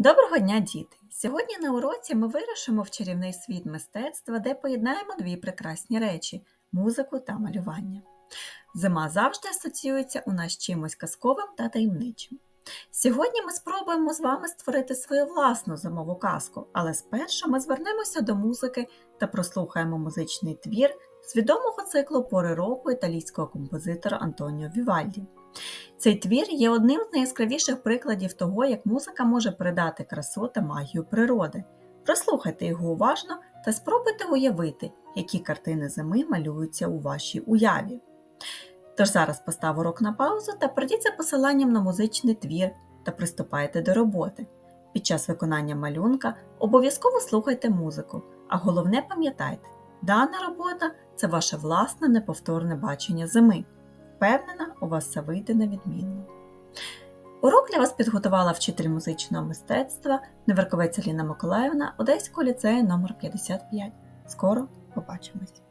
Доброго дня, діти! Сьогодні на уроці ми вирушимо в чарівний світ мистецтва, де поєднаємо дві прекрасні речі музику та малювання. Зима завжди асоціюється у нас чимось казковим та таємничим. Сьогодні ми спробуємо з вами створити свою власну зимову казку, але спершу ми звернемося до музики та прослухаємо музичний твір з відомого циклу пори року італійського композитора Антоніо Вівальді. Цей твір є одним з найяскравіших прикладів того, як музика може передати красу та магію природи. Прослухайте його уважно та спробуйте уявити, які картини зими малюються у вашій уяві. Тож зараз постав урок на паузу та пройдіть за посиланням на музичний твір та приступайте до роботи. Під час виконання малюнка обов'язково слухайте музику, а головне пам'ятайте, дана робота це ваше власне неповторне бачення зими. Впевнена, у вас все вийде на відмінно. Урок для вас підготувала вчитель музичного мистецтва Неверковець Аліна Миколаївна Одеського ліцею номер 55 Скоро побачимось!